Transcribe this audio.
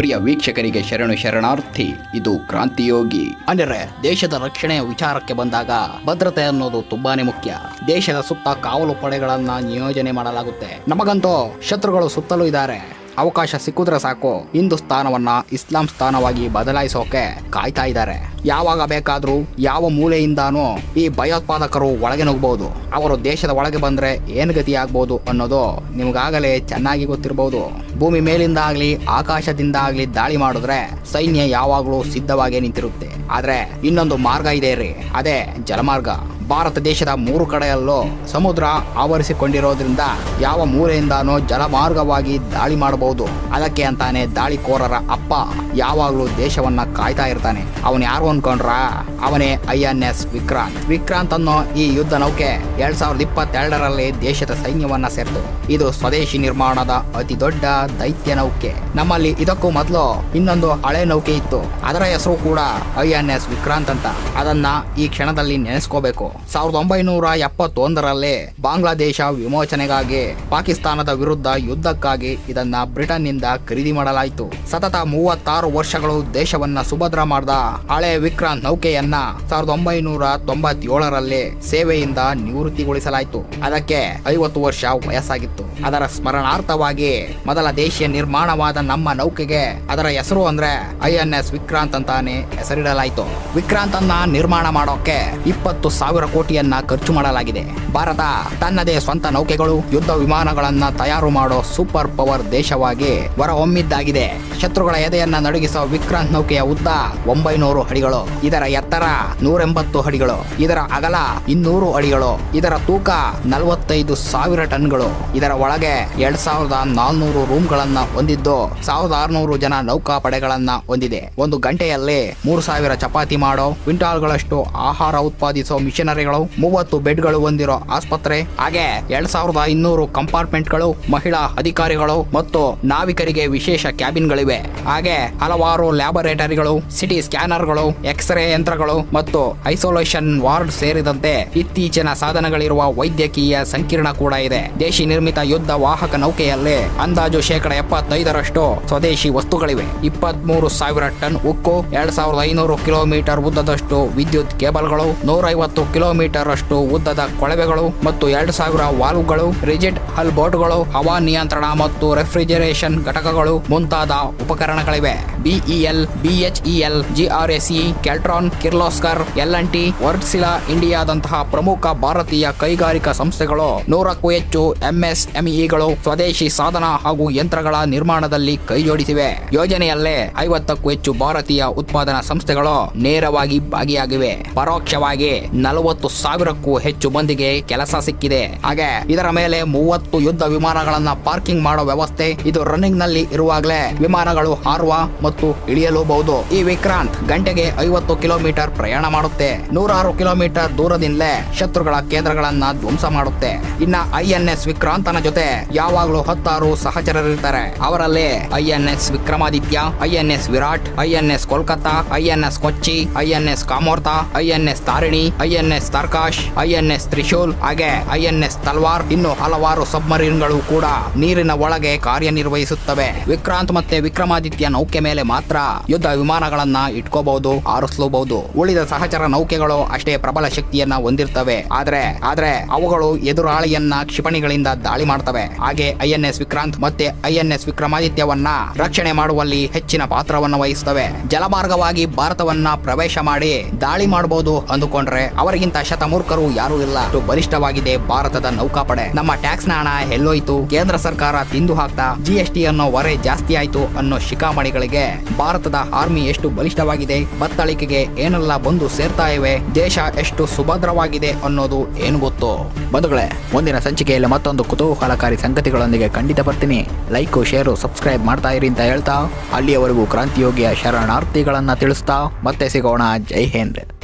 ಪ್ರಿಯ ವೀಕ್ಷಕರಿಗೆ ಶರಣು ಶರಣಾರ್ಥಿ, ಇದು ಕ್ರಾಂತಿಯೋಗಿ. ಅಂದರೆ ದೇಶದ ರಕ್ಷಣೆಯ ವಿಚಾರಕ್ಕೆ ಬಂದಾಗ ಭದ್ರತೆ ಅನ್ನೋದು ತುಂಬಾನೇ ಮುಖ್ಯ. ದೇಶದ ಸುತ್ತ ಕಾವಲು ಪಡೆಗಳನ್ನ ನಿಯೋಜನೆ ಮಾಡಲಾಗುತ್ತೆ. ನಮಗಂತೂ ಶತ್ರುಗಳು ಸುತ್ತಲೂ ಇದ್ದಾರೆ. ಅವಕಾಶ ಸಿಕ್ಕಿದ್ರೆ ಸಾಕು. ಹಿಂದೂಸ್ತಾನವನ್ನ ಇಸ್ಲಾಂ ಸ್ಥಾನವಾಗಿ ಬದಲಾಯಿಸೋಕೆ ಕಾಯ್ತಾ ಇದ್ದಾರೆ. ಯಾವಾಗ ಬೇಕಾದ್ರೂ ಯಾವ ಮೂಲೆಯಿಂದಾನೂ ಈ ಭಯೋತ್ಪಾದಕರು ಒಳಗೆ ನುಗ್ಬಹುದು ಅವರು ದೇಶದ ಒಳಗೆ ಬಂದ್ರೆ ಏನು ಗತಿ ಆಗ್ಬಹುದು ಅನ್ನೋದು ನಿಮ್ಗಾಗಲೇ ಚೆನ್ನಾಗಿ ಗೊತ್ತಿರಬಹುದು ಭೂಮಿ ಮೇಲಿಂದ ಆಗ್ಲಿ ಆಕಾಶದಿಂದ ಆಗ್ಲಿ ದಾಳಿ ಮಾಡಿದ್ರೆ ಸೈನ್ಯ ಯಾವಾಗಲೂ ಸಿದ್ಧವಾಗಿ ನಿಂತಿರುತ್ತೆ. ಆದ್ರೆ ಇನ್ನೊಂದು ಮಾರ್ಗ ಇದೆ ರೀ. ಅದೇ ಜಲಮಾರ್ಗ. ಭಾರತ ದೇಶದ ಮೂರು ಕಡೆಯಲ್ಲೂ ಸಮುದ್ರ ಆವರಿಸಿಕೊಂಡಿರೋದ್ರಿಂದ ಯಾವ ಮೂಲೆಯಿಂದಾನೋ ಜಲಮಾರ್ಗವಾಗಿ ದಾಳಿ ಮಾಡಬಹುದು. ಅದಕ್ಕೆ ಅಂತಾನೆ ದಾಳಿಕೋರರ ಅಪ್ಪ ಯಾವಾಗಲೂ ದೇಶವನ್ನ ಕಾಯ್ತಾ ಇರ್ತಾನೆ. ಅವನು ಯಾರು ಅನ್ಕೊಂಡ್ರ? ಅವನೇ I N S Vikrant. Vikrant ಅನ್ನೋ ಈ ಯುದ್ಧ ನೌಕೆ ಎರಡ್ ಸಾವಿರದ ಇಪ್ಪತ್ತೆರಡರಲ್ಲಿ ದೇಶದ ಸೈನ್ಯವನ್ನ ಸೇರ್ತು. ಇದು ಸ್ವದೇಶಿ ನಿರ್ಮಾಣದ ಅತಿ ದೊಡ್ಡ ದೈತ್ಯ ನೌಕೆ. ನಮ್ಮಲ್ಲಿ ಇದಕ್ಕೂ ಮೊದಲು ಇನ್ನೊಂದು ಹಳೆ ನೌಕೆ ಇತ್ತು. ಅದರ ಹೆಸರು ಕೂಡ ಐ ಎನ್ ಎಸ್ ವಿಕ್ರಾಂತ್ ಅಂತ. ಅದನ್ನ ಈ ಕ್ಷಣದಲ್ಲಿ ನೆನೆಸ್ಕೋಬೇಕು. ಸಾವಿರದ ಒಂಬೈನೂರ ಎಪ್ಪತ್ತೊಂದರಲ್ಲಿ ಬಾಂಗ್ಲಾದೇಶ ವಿಮೋಚನೆಗಾಗಿ ಪಾಕಿಸ್ತಾನದ ವಿರುದ್ಧ ಯುದ್ಧಕ್ಕಾಗಿ ಇದನ್ನ ಬ್ರಿಟನ್ನಿಂದ ಖರೀದಿ ಮಾಡಲಾಯಿತು. ಸತತ ಮೂವತ್ತಾರು ವರ್ಷಗಳು ದೇಶವನ್ನ ಸುಭದ್ರ ಮಾಡಿದ ಹಳೆ ವಿಕ್ರಾಂತ್ ನೌಕೆಯನ್ನ ಸಾವಿರದ ಒಂಬೈನೂರ ತೊಂಬತ್ತೇಳರಲ್ಲಿ ಸೇವೆಯಿಂದ ನಿವೃತ್ತಿಗೊಳಿಸಲಾಯಿತು. ಅದಕ್ಕೆ ಐವತ್ತು ವರ್ಷ ವಯಸ್ಸಾಗಿತ್ತು. ಅದರ ಸ್ಮರಣಾರ್ಥವಾಗಿ ಮೊದಲ ದೇಶೀಯ ನಿರ್ಮಾಣವಾದ ನಮ್ಮ ನೌಕೆಗೆ ಅದರ ಹೆಸರು ಅಂದ್ರೆ ಐ ಎಸ್ ವಿಕ್ರಾಂತ್ ಅಂತಾನೆ ಹೆಸರಿಡಲಾಯಿತು. ವಿಕ್ರಾಂತ್ ಅನ್ನ ನಿರ್ಮಾಣ ಮಾಡೋಕೆ ಇಪ್ಪತ್ತು ಸಾವಿರ ಕೋಟಿಯನ್ನ ಖರ್ಚು ಮಾಡಲಾಗಿದೆ. ಭಾರತ ತನ್ನದೇ ಸ್ವಂತ ನೌಕೆಗಳು, ಯುದ್ಧ ವಿಮಾನಗಳನ್ನ ತಯಾರು ಮಾಡೋ ಸೂಪರ್ ಪವರ್ ದೇಶವಾಗಿ ಹೊರಹೊಮ್ಮಿದ್ದಾಗಿದೆ. ಶತ್ರುಗಳ ಎದೆಯನ್ನ ನಡುಗಿಸುವ ವಿಕ್ರಾಂತ್ ನೌಕೆಯ ಉದ್ದ ಒಂಬೈನೂರು ಅಡಿಗಳು, ಇದರ ಎತ್ತರ ನೂರೆಂಬತ್ತು ಅಡಿಗಳು, ಇದರ ಅಗಲ ಇನ್ನೂರು ಅಡಿಗಳು, ಇದರ ತೂಕ ನಲವತ್ತೈದು ಸಾವಿರ ಟನ್ಗಳು, ಇದರ ಒಳಗೆ ಎರಡ್ ಸಾವಿರದ ನಾಲ್ನೂರು ರೂಮ್ಗಳನ್ನ ಹೊಂದಿದ್ದು ಸಾವಿರದ ಆರುನೂರು ಜನ ನೌಕಾಪಡೆಗಳನ್ನ ಹೊಂದಿದೆ. ಒಂದು ಗಂಟೆಯಲ್ಲಿ ಮೂರು ಸಾವಿರ ಚಪಾತಿ ಮಾಡೋ, ಕ್ವಿಂಟಾಲ್ಗಳಷ್ಟು ಆಹಾರ ಉತ್ಪಾದಿಸೋ ಮಿಷನರಿಗಳು ಮೂವತ್ತು ಬೆಡ್ಗಳು ಹೊಂದಿರೋ ಆಸ್ಪತ್ರೆ, ಹಾಗೆ ಎರಡ್ ಸಾವಿರದ ಇನ್ನೂರು ಕಂಪಾರ್ಟ್ಮೆಂಟ್ಗಳು, ಮಹಿಳಾ ಅಧಿಕಾರಿಗಳು ಮತ್ತು ನಾವಿಕರಿಗೆ ವಿಶೇಷ ಕ್ಯಾಬಿನ್ಗಳಿವೆ. ಹಾಗೆ ಹಲವಾರು ಲ್ಯಾಬೊರೇಟರಿಗಳು, ಸಿಟಿ ಸ್ಕ್ಯಾನರ್ಗಳು, ಎಕ್ಸ್ರೇ ಯಂತ್ರಗಳು ಮತ್ತು ಐಸೋಲೇಷನ್ ವಾರ್ಡ್ ಸೇರಿದಂತೆ ಇತ್ತೀಚಿನ ಸಾಧನಗಳಿರುವ ವೈದ್ಯಕೀಯ ಸಂಕೀರ್ಣ ಕೂಡ ಇದೆ. ದೇಶಿ ನಿರ್ಮಿತ ಯುದ್ಧ ವಾಹಕ ನೌಕೆಯಲ್ಲಿ ಅಂದಾಜು ಶೇಕಡ ಎಪ್ಪತ್ತೈದರಷ್ಟು ಸ್ವದೇಶಿ ವಸ್ತುಗಳಿವೆ. ಇಪ್ಪತ್ಮೂರು ಸಾವಿರ ಟನ್ ಉಕ್ಕು, ಎರಡ್ ಸಾವಿರದ ಐನೂರು ಕಿಲೋಮೀಟರ್ ಉದ್ದದಷ್ಟು ವಿದ್ಯುತ್ ಕೇಬಲ್ಗಳು, ನೂರೈವತ್ತು ಕಿಲೋಮೀಟರ್ ಅಷ್ಟು ಉದ್ದದ ಕೊಳವೆಗಳು ಮತ್ತು ಎರಡು ಸಾವಿರ ವಾಲ್ವ್ಗಳು, ರಿಜಿಡ್ ಹಲ್ ಬೋಟ್ಗಳು ಹವಾ ನಿಯಂತ್ರಣ ಮತ್ತು ರೆಫ್ರಿಜರೇಷನ್ ಘಟಕಗಳು ಮುಂತಾದ ಉಪಕರಣಗಳಿವೆ. BEL, BHEL, GRSE Keltron Kirloskar, L and T, Wartsila ಇಂಡಿಯಾದಂತಹ ಪ್ರಮುಖ ಭಾರತೀಯ ಕೈಗಾರಿಕಾ ಸಂಸ್ಥೆಗಳು. ನೂರಕ್ಕೂ ಹೆಚ್ಚು ಎಂಎಸ್ಎಂಇಗಳು ಸ್ವದೇಶಿ ಸಾಧನ ಹಾಗೂ ಯಂತ್ರಗಳ ನಿರ್ಮಾಣದಲ್ಲಿ ಕೈಜೋಡಿಸಿವೆ. ಯೋಜನೆಯಲ್ಲೇ ಐವತ್ತಕ್ಕೂ ಹೆಚ್ಚು ಭಾರತೀಯ ಉತ್ಪಾದನಾ ಸಂಸ್ಥೆಗಳು ನೇರವಾಗಿ ಭಾಗಿಯಾಗಿವೆ. ಪರೋಕ್ಷವಾಗಿ ನಲವತ್ತು ಸಾವಿರಕ್ಕೂ ಹೆಚ್ಚು ಮಂದಿಗೆ ಕೆಲಸ ಸಿಕ್ಕಿದೆ. ಹಾಗೆ ಇದರ ಮೇಲೆ ಮೂವತ್ತು ಯುದ್ಧ ವಿಮಾನಗಳನ್ನ ಪಾರ್ಕಿಂಗ್ ಮಾಡೋ ವ್ಯವಸ್ಥೆ ಇದು ರನ್ನಿಂಗ್ನಲ್ಲಿ ಇರುವಾಗಲೇ ವಿಮಾನಗಳು ಹಾರುವ ಮತ್ತು ಇಳಿಯಲೂಬಹುದು. ಈ ವಿಕ್ರಾಂತ್ ಗಂಟೆಗೆ ಐವತ್ತು ಕಿಲೋಮೀಟರ್ ಪ್ರಯಾಣ ಮಾಡುತ್ತೆ. ನೂರಾರು ಕಿಲೋಮೀಟರ್ ದೂರದಿಂದಲೇ ಶತ್ರುಗಳ ಕೇಂದ್ರಗಳನ್ನ ಧ್ವಂಸ ಮಾಡುತ್ತೆ. ಇನ್ನ ಐ ವಿಕ್ರಾಂತನ ಜೊತೆ ಯಾವಾಗಲೂ ಹತ್ತಾರು ಸಹಚರರಿರ್ತಾರೆ. ಅವರಲ್ಲಿ I N S Vikramaditya, I N S Viraat, I N S Kolkata, I N S Kochi, I N S Kamorta, I N S Tarini, I N S Tarkash, I N S N S Trishul, ಹಾಗೆ INS ತಲ್ವಾರ್. ಇನ್ನು ಹಲವಾರು ಸಬ್ಮರೀನ್ಗಳು ಕೂಡ ನೀರಿನ ಒಳಗೆ ಕಾರ್ಯನಿರ್ವಹಿಸುತ್ತವೆ. ವಿಕ್ರಾಂತ್ ಮತ್ತೆ ವಿಕ್ರಮಾದಿತ್ಯ ನೌಕೆ ಮೇಲೆ ಮಾತ್ರ ಯುದ್ಧ ವಿಮಾನಗಳನ್ನ ಇಟ್ಕೋಬಹುದು, ಆರಿಸಲೂಬಹುದು. ಉಳಿದ ಸಹಚರ ನೌಕೆಗಳು ಅಷ್ಟೇ ಪ್ರಬಲ ಶಕ್ತಿಯನ್ನ ಹೊಂದಿರ್ತವೆ. ಆದ್ರೆ ಆದ್ರೆ ಅವುಗಳು ಎದುರಾಳಿಯನ್ನ ಕ್ಷಿಪಣಿಗಳಿಂದ ದಾಳಿ ಮಾಡ್ತವೆ. ಹಾಗೆ ಐಎನ್ಎಸ್ ವಿಕ್ರಾಂತ್ ಮತ್ತೆ ಐಎನ್ಎಸ್ ಎಸ್ ವಿಕ್ರಮಾದಿತ್ಯವನ್ನ ರಕ್ಷಣೆ ಮಾಡುವಲ್ಲಿ ಹೆಚ್ಚಿನ ಪಾತ್ರವನ್ನು ವಹಿಸುತ್ತವೆ ಜಲಮಾರ್ಗವಾಗಿ ಭಾರತವನ್ನ ಪ್ರವೇಶ ಮಾಡಿ ದಾಳಿ ಮಾಡಬಹುದು ಅಂದುಕೊಂಡ್ರೆ ಅವರಿಗಿಂತ ಶತಮೂರ್ಖರು ಯಾರೂ ಇಲ್ಲ. ಅಷ್ಟು ಬಲಿಷ್ಠವಾಗಿದೆ ಭಾರತದ ನೌಕಾಪಡೆ. ನಮ್ಮ ಟ್ಯಾಕ್ಸ್ನ ಹಣ ಎಲ್ಲೋಯ್ತು. ಕೇಂದ್ರ ಸರ್ಕಾರ ತಿಂದು ಹಾಕ್ತಾ ಜಿ ಎಸ್ ಟಿ ಅನ್ನೋ ಹೊರೆ ಜಾಸ್ತಿ ಆಯ್ತು ಅನ್ನೋ ಶಿಖಾಮಣಿಗಳಿಗೆ ಭಾರತದ ಆರ್ಮಿ ಎಷ್ಟು ಬಲಿಷ್ಠವಾಗಿದೆ, ಬತ್ತಳಿಕೆಗೆ ಏನೆಲ್ಲ ಬಂದು ಸೇರ್ತಾ ಇವೆ, ದೇಶ ಎಷ್ಟು ಸುಭದ್ರವಾಗಿದೆ ಅನ್ನೋದು ಏನು ಗೊತ್ತು? ಬಂಧುಗಳೇ, ಮುಂದಿನ ಸಂಚಿಕೆಯಲ್ಲಿ ಮತ್ತೊಂದು ಕುತೂಹಲಕಾರಿ ಸಂಗತಿಗಳೊಂದಿಗೆ ಖಂಡಿತ ಬರ್ತೀನಿ. ಲೈಕ್, ಶೇರು, ಸಬ್ಸ್ಕ್ರೈಬ್ ಮಾಡ್ತಾ ಇರಿ ಅಂತ ಹೇಳ್ತಾ, ಅಲ್ಲಿಯವರೆಗೂ ಕ್ರಾಂತಿಯೋಗಿಯ ಶರಣಾರ್ಥಿಗಳನ್ನ ತಿಳಿಸ್ತಾ, ಮತ್ತೆ ಸಿಗೋಣ. ಜೈ ಹಿಂದ್.